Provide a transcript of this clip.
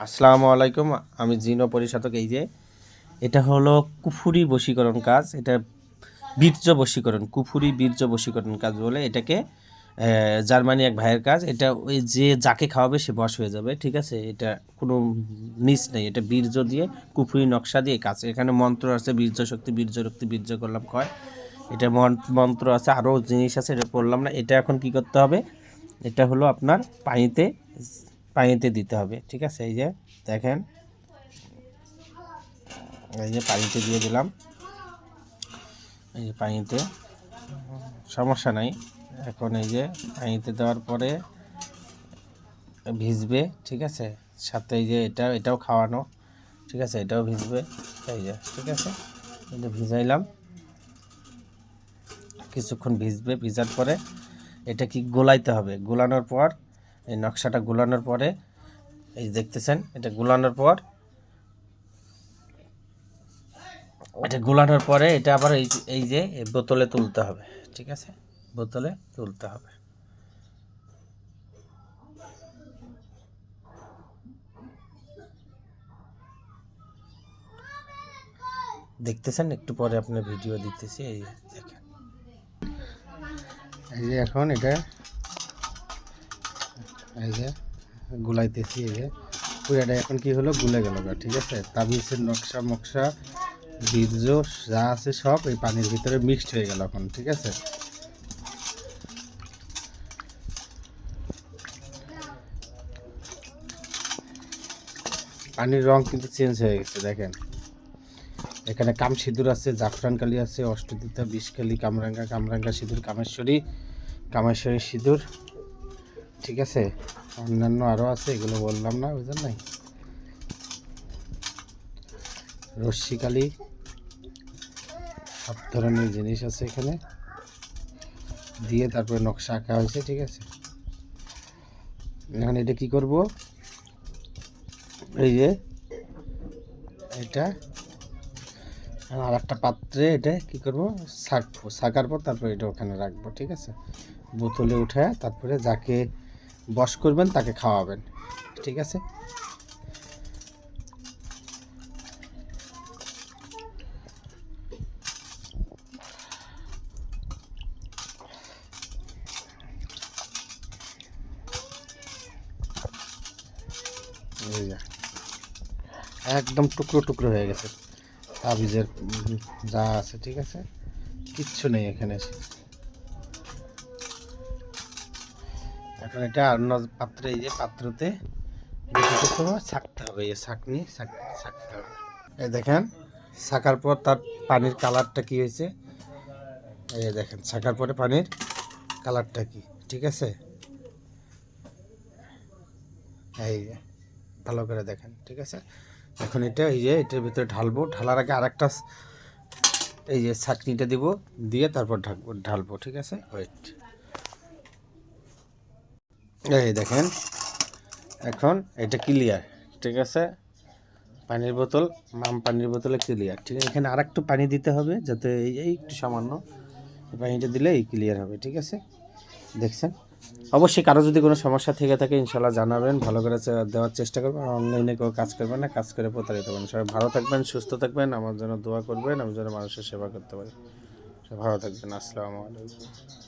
আসসালামু আলাইকুম, আমি জিনো পরিষদক এই যে। এটা হলো কুফুরি বশীকরণ কাজ, এটা বীর্য বশীকরণ, কুফুরি বীর্য বশীকরণ কাজ বলে এটাকে জার্মানি এক ভাইয়ের কাজ। এটা ওই যে যাকে খাওয়াবে সে বশ হয়ে যাবে, ঠিক আছে? এটা কোনো মিস নেই, এটা বীর্য দিয়ে, কুফুরি নকশা দিয়ে কাজ। এখানে মন্ত্র আছে, বীর্য শক্তি বীর্য শক্তি বীর্য করলাম কয় এটা মন- মন্ত্র আছে, আরও জিনিস আছে, এটা পড়লাম না। এটা এখন কি করতে হবে? এটা হলো আপনার পানিতে পানিতে দিতে হবে, ঠিক আছে? এই যে দেখেন, এই যে পানিতে দিয়ে দিলাম। এই যে পানিতে, সমস্যা নাই। এখন এই যে পানিতে দেওয়ার পরে ভিজবে, ঠিক আছে? সাথে এই যে এটা, এটাও খাওয়ানো, ঠিক আছে? এটাও ভিজবে, এই যে, ঠিক আছে? যে ভিজাইলাম। কিছুক্ষণ ভিজবে, ভিজার পরে এটা কি গোলাইতে হবে? গোলানোর পর এই নকশাটা গুলানোর পরে, এই দেখতেছেন, এটা গুলানোর পর, এটা গুলানোর পরে এটা আবার এই এই যে বোতলে তুলতে হবে, ঠিক আছে? বোতলে তুলতে হবে। দেখতেছেন? একটু পরে আপনার ভিডিও দিতেছি, এই দেখেন। এই যে এখন এটা এই যে, গুলাইতেছি এই যে। পুরাটা এখন কি হলো? গুলে গেল ঠিক আছে? তাবিজের নকশা মকশা, বীর্য, যা আছে সব এই পানির ভিতরে মিক্সড হয়ে গেল এখন, ঠিক আছে? পানির রং কিন্তু চেঞ্জ হয়ে গেছে, দেখেন। এখানে কাম সিঁদুর আছে, জাফরান কালি আছে অষ্টদিতা বিষকালি, কামরাঙ্গা কামরাঙ্গা সিঁদুর, কামেশ্বরী কামেশ্বরী সিঁদুর। ঠিক আছে? অন্যান্য আরও আছে, এগুলো বললাম না, বুঝলেন নাই? রশ্মিকালি সব ধরনের জিনিস আছে এখানে। দিয়ে তারপরে নকশা আঁকা হয়েছে, ঠিক আছে? এখন এটা কি করব? এই যে, এটা আর একটা পাত্রে এটা কি করব? ছাকবো ছাকার পর তারপরে এটা ওখানে রাখব, ঠিক আছে? বোতলে উঠে তারপরে যাকে বস করবেন, তাকে খাওয়াবেন। ঠিক আছে? একদম টুকরো টুকরো হয়ে গেছে। তাবিজের যা আছে, ঠিক আছে? কিচ্ছু নেই এখানে। এখন এটা অন্য পাত্রে, এই যে পাত্রতে ছাকতে হবে, এই ছাকনি, ছাক- ছাকতে হবে। এই দেখেন, ছাকার পর তার পানির কালারটা কি হয়েছে? এই দেখেন, ছাকার পরে পানির কালারটা কি, ঠিক আছে? এই ভালো করে দেখেন, ঠিক আছে? এখন এটা, এই যে, এটার ভিতরে ঢালবো, ঢালার আগে আরেকটা এই যে ছাকনিটা দিব, দিয়ে তারপর ঢাকবো, ঢালবো, ঠিক আছে? ওয়েট এই দেখেন, এখন এটা ক্লিয়ার ঠিক আছে? পানির বোতল, মাম পানির বোতলে ক্লিয়ার ঠিক আছে? এখানে আর একটু পানি দিতে হবে যাতে এই একটু সামান্য পানিটা দিলে এই ক্লিয়ার হবে, ঠিক আছে? দেখছেন? অবশ্যই কারও যদি কোনো সমস্যা থেকে থাকে ইনশাল্লাহ জানাবেন, ভালো করে দেওয়ার চেষ্টা করবেন অনলাইনে কেউ কাজ করবেন না, কাজ করে প্রতারিত হবেন। সবাই ভালো থাকবেন, সুস্থ থাকবেন, আমার জন্য দোয়া করবেন, আমি যেন মানুষের সেবা করতে পারি। ভালো থাকবেন, আসসালামু আলাইকুম।